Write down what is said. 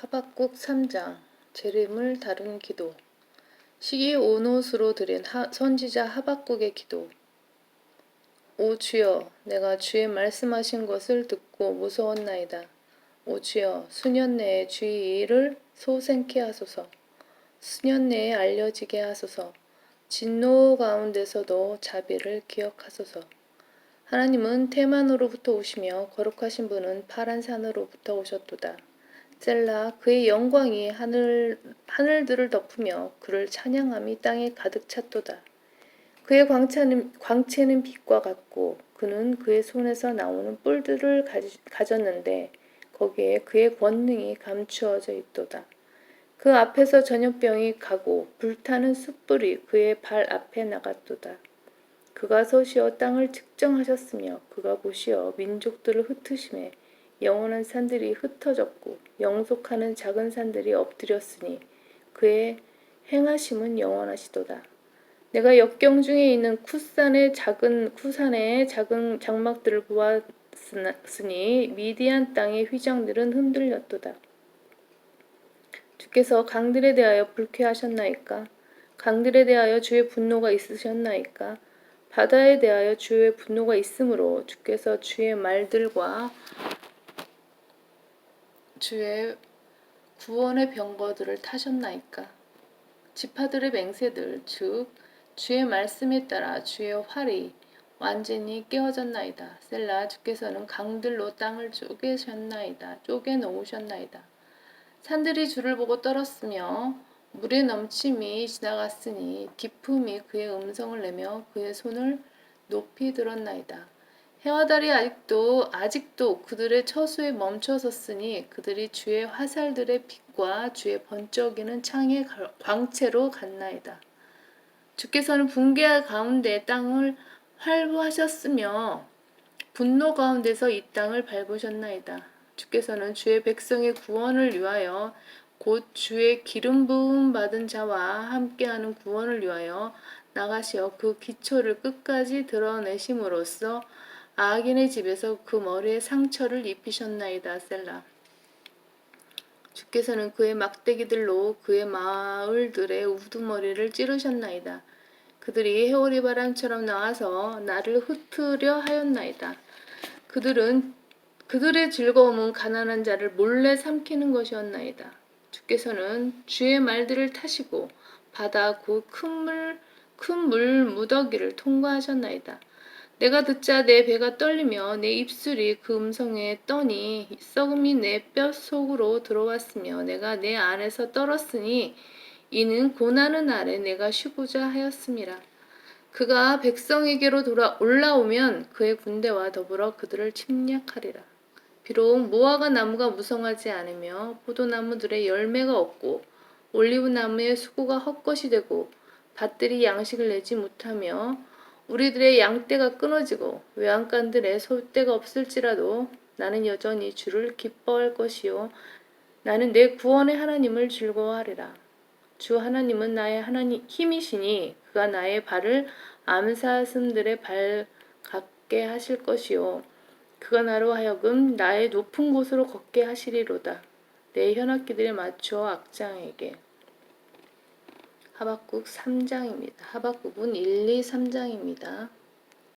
하박국 3장 재림을 다룬 기도. 시기 온옷으로 드린 하- 선지자 하박국의 기도. 오 주여 내가 주의 말씀하신 것을 듣고 무서웠나이다. 오 주여 수년 내에 주의 일을 소생케 하소서. 수년 내에 알려지게 하소서. 진노 가운데서도 자비를 기억하소서. 하나님은 테만으로부터 오시며 거룩하신 분은 파란 산으로부터 오셨도다 셀라 그의 영광이 하늘 하늘들을 덮으며 그를 찬양함이 땅에 가득 찼도다. 그의 광채는 광채는 빛과 같고 그는 그의 손에서 나오는 뿔들을 가졌는데 거기에 그의 권능이 감추어져 있도다. 그 앞에서 전염병이 가고 불타는 숯불이 그의 발 앞에 나갔도다. 그가 서시어 땅을 측정하셨으며 그가 보시어 민족들을 흩으심에 영원한 산들이 흩어졌고 영속하는 작은 산들이 엎드렸으니 그의 행하심은 영원하시도다. 내가 역경 중에 있는 쿠산의 작은 쿠산의 작은 장막들을 보았으니 미디안 땅의 휘장들은 흔들렸도다. 주께서 강들에 대하여 불쾌하셨나이까? 강들에 대하여 주의 분노가 있으셨나이까? 바다에 대하여 주의 분노가 있으므로 주께서 주의 말들과 주의 구원의 병거들을 타셨나이까? 지파들의 맹세들 즉 주의 말씀에 따라 주의 활이 완전히 깨어졌나이다. 셀라 주께서는 강들로 땅을 쪼개셨나이다. 쪼개 놓으셨나이다. 산들이 주를 보고 떨었으며 물의 넘침이 지나갔으니 기품이 그의 음성을 내며 그의 손을 높이 들었나이다. 해와 달이 아직도 아직도 그들의 처수에 멈춰 섰으니 그들이 주의 화살들의 빛과 주의 번쩍이는 창의 가- 광채로 갔나이다. 주께서는 붕괴 가운데 땅을 활보하셨으며 분노 가운데서 이 땅을 밟으셨나이다. 주께서는 주의 백성의 구원을 위하여 곧 주의 기름 부음 받은 자와 함께하는 구원을 위하여 나가시어 그 기초를 끝까지 드러내심으로써 악인의 집에서 그 머리에 상처를 입히셨나이다. 셀라. 주께서는 그의 막대기들로 그의 마을들의 우두머리를 찌르셨나이다. 그들이 해오리 바람처럼 나와서 나를 흩으려 하였나이다. 그들은 그들의 즐거움은 가난한 자를 몰래 삼키는 것이었나이다. 주께서는 주의 말들을 타시고 바다 곧큰물큰 물 무더기를 통과하셨나이다. 내가 듣자 내 배가 떨리며 내 입술이 그 음성에 떠니 썩음이 내 뼛속으로 들어왔으며 내가 내 안에서 떨었으니 이는 고난의 날에 내가 쉬고자 하였음이라. 그가 백성에게로 돌아 올라오면 그의 군대와 더불어 그들을 침략하리라. 비록 무화과 나무가 무성하지 않으며 포도나무들의 열매가 없고 올리브 나무의 수고가 헛것이 되고 밭들이 양식을 내지 못하며 우리들의 양떼가 끊어지고 외양간들의 소떼가 없을지라도 나는 여전히 주를 기뻐할 것이요 나는 내 구원의 하나님을 즐거워하리라. 주 하나님은 나의 하나님 힘이시니 그가 나의 발을 암사슴들의 발 같게 하실 것이요 그가 나로 하여금 나의 높은 곳으로 걷게 하시리로다. 내 현악기들에 맞춰 악장에게 하박국 3장입니다. 하박국은 1, 2, 3장입니다.